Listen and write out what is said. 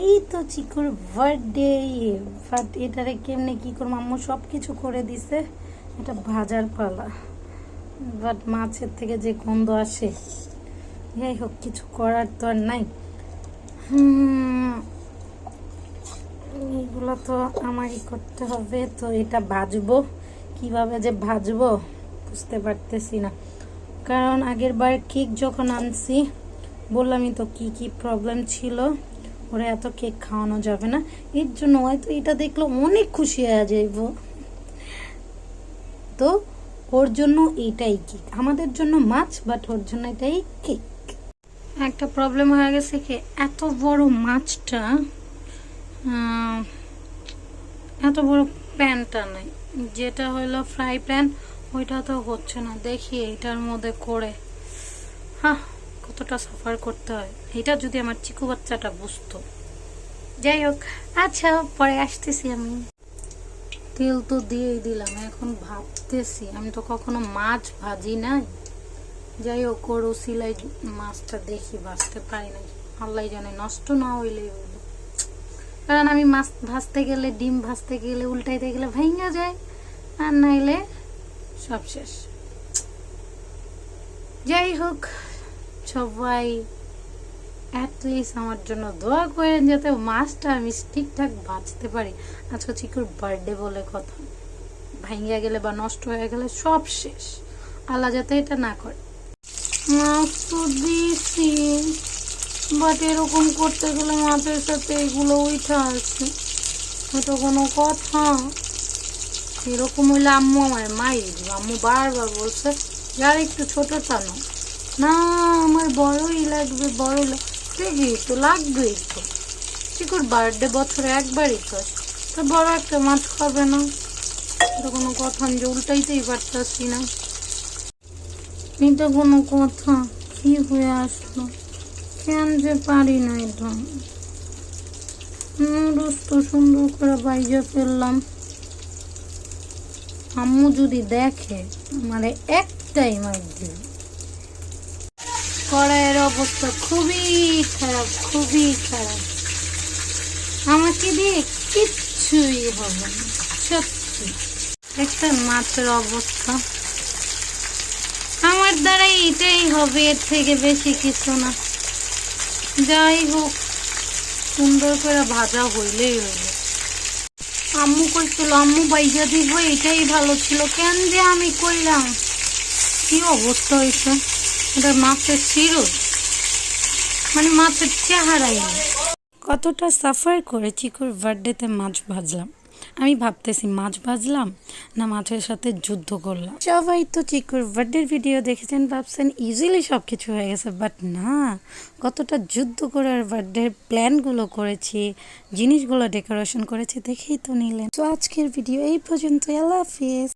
এই তো চিকুর birthday but এটারে কেমনে কি করব? আম্মু সব কিছু করে দিছে। এটা ভাজার পালা। বাট মাছের থেকে যে গন্ধ আসে, যাই হোক, কিছু করার তো আর নাই। এইগুলো তো আমারই করতে হবে। তো এটা ভাজবো। কীভাবে যে ভাজবো, বুঝতে পারতেছি না। কারণ আগের বার কেক যখন আনছি, বললামই তো কি কি প্রবলেম ছিল। ওরা এত কেক খাওয়ানো যাবে না? এর জন্য হয়তো এটা দেখল অনেক খুশি হয়ে যাইব। তো ওর জন্য এইটাই কেক। আমাদের জন্য মাছ বাট ওর জন্য এটাই কেক। একটা প্রবলেম হয়ে গেছে কি, এত বড় মাছটা এত বড় প্যানটা নাই। যেটা হলো ফ্রাই প্যান, ওইটা তো হচ্ছে না। দেখি এটার মধ্যে করে। হ্যাঁ কতটা সাফার করতে হয়, এটা যদি আমার চিকু বাচ্চাটা বুঝতো। যাই হোক আচ্ছা পরে আসতেছি আমি। তেল তো দিয়েই দিলাম, এখন ভাবতেছি, আমি তো কখনো মাছ ভাজি নাই। যাই হোক, ওর সিলাই মাছটা দেখি, ভাজতে পারি না আল্লাহ জানে নষ্ট না হইল। কারণ আমি মাছ ভাজতে গেলে, ডিম ভাজতে গেলে উল্টাইতে গেলে ভেঙে যায়, আর নাইলে সব শেষ। যাই হোক সবাই অ্যাটলিস্ট আমার জন্য দোয়া করেন যাতে মাছটা আমি ঠিকঠাক বাঁচতে পারি। আজকে চিকুর বার্থডে বলে কথা। ভাঙিয়া গেলে বা নষ্ট হয়ে গেলে সব শেষ। আল্লাহ যাতে এটা না করে। মাছ তো বাট এরকম করতে গেলে মাছের সাথে এগুলো উঠা আছে। এটা কোনো কথা। এরকম হইলে আম্মু আমার মাই আম্মু বারবার বলছে, যার একটু ছোট টানো। না, আমার বড়ই লাগবে বড় লাগ- ঠিকই তো লাগবেই তো। চিকুর বার্থডে বছরে একবারই তো। তো বড় একটা মাছ খাবে না। এটা কোনো কথা যে উল্টাইতেই পারতাছি না। এটা কোনো কথা, কি হয়ে আসলো? কেন যে পারি না এটা? নুডলস তো সুন্দর করে বাইজে ফেললাম। আম্মু যদি দেখে মানে একটাই মার দিল কড়াইয়ের অবস্থা খুবই খারাপ খুবই খারাপ। আমাকে দিয়ে কিচ্ছুই হবে না, সত্যি। একটা মাছের অবস্থা। আমার দ্বারা এটাই হবে, এর থেকে বেশি কিছু না। যাই হোক, সুন্দর করে ভাজা হইলেই হইল। আম্মু করছিল আম্মু, বাইজা দিব, এটাই ভালো ছিল। কেন যে আমি করলাম কি অবস্থা হয়েছে মাছের মানে মাছের চেহারাই কতটা সাফার করে চিকুর বার্থডেতে মাছ ভাজলাম। আমি ভাবতেছি, মাছ ভাজলাম না মাছের সাথে যুদ্ধ করলাম? সবাই তো চিকুর বার্থডের ভিডিও দেখেছেন, ভাবছেন ইজিলি সব কিছু হয়ে গেছে বাট না। কতটা যুদ্ধ করার বার্থডের প্ল্যানগুলো করেছি, জিনিসগুলো ডেকোরেশন করেছি, দেখেই তো নিলেন। তো আজকের ভিডিও এই পর্যন্ত আল্লাহ হাফিজ।